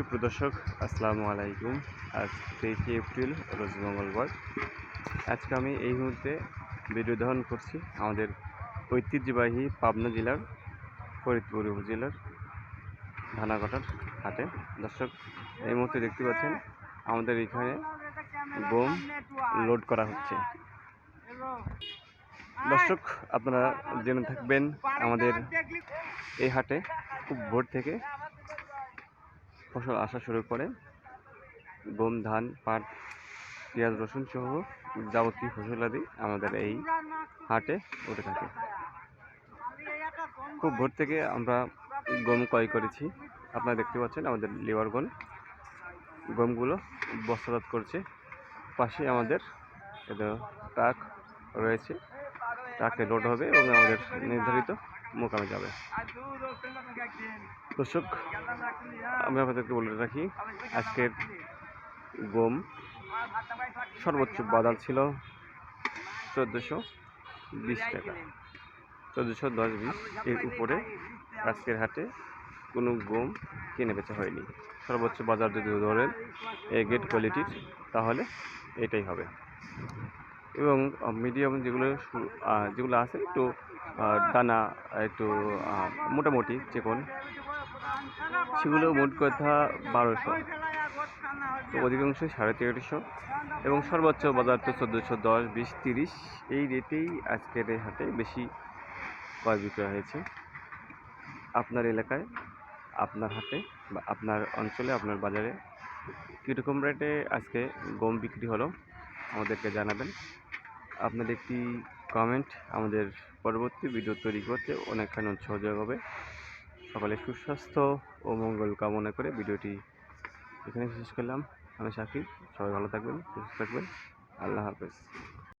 সুপ্রদর্শক, আসসালামু আলাইকুম। আজ তেইশে এপ্রিল, রোজ মঙ্গলবার। আজকে আমি এই মুহূর্তে ভিডিও ধারণ করছি আমাদের ঐতিহ্যবাহী পাবনা জেলার ফরিদপুর উপজেলার ধানাঘাটার হাটে। দর্শক, এই মুহূর্তে দেখতে পাচ্ছেন, আমাদের এখানে গম লোড করা হচ্ছে। দর্শক, আপনারা জেনে থাকবেন, আমাদের এই হাটে খুব ভোর থেকে ফসল আসা শুরু করে। গম, ধান, পাট, পেঁয়াজ, রসুন সহ যাবতীয় ফসলাদি আমাদের এই হাটে উঠে থাকে। খুব ভোর থেকে আমরা গম ক্রয় করেছি। আপনারা দেখতে পাচ্ছেন আমাদের লেবারগণ গমগুলো বস্তাজাত করছে। পাশে আমাদের ট্রাক রয়েছে ট্রাকে লোড হবে এবং আমাদের নির্ধারিত মোকামে যাবে। দর্শক, আমি আপনাদেরকে বলে রাখি, আজকের গম সর্বোচ্চ বাজার ছিল চোদ্দোশো বিশ টাকা। চোদ্দোশো দশ বিশ এর উপরে আজকের হাটে কোনো গম কিনে বেচা হয়নি। সর্বোচ্চ বাজার যদি ধরেন, এ গেট কোয়ালিটির তাহলে এটাই হবে। এবং মিডিয়াম যেগুলো যেগুলো আছে একটু দানা, একটু মোটামুটি চিকন, সেগুলো মোট কথা বারোশো। তো অধিকাংশ সাড়ে তেরোশো এবং সর্বোচ্চ বাজার তো চোদ্দোশো দশ, বিশ, তিরিশ। এই রেটেই আজকের এই হাটে বেশি ক্রয় বিক্রয় হয়েছে। আপনার এলাকায়, আপনার হাটে বা আপনার অঞ্চলে, আপনার বাজারে কীরকম রেটে আজকে গম বিক্রি হলো? আমাদেরকে জানাবেন। আপনাদের একটি কমেন্ট আমাদের পরবর্তী ভিডিও তৈরি করতে অনেকখানি উৎসাহ হবে। সকলে সুস্বাস্থ্য ও মঙ্গল কামনা করে ভিডিওটি এখানে শেষ করলাম। আমি সাকিব, সবাই ভালো থাকবেন, সুস্থ থাকবেন। আল্লাহ হাফেজ।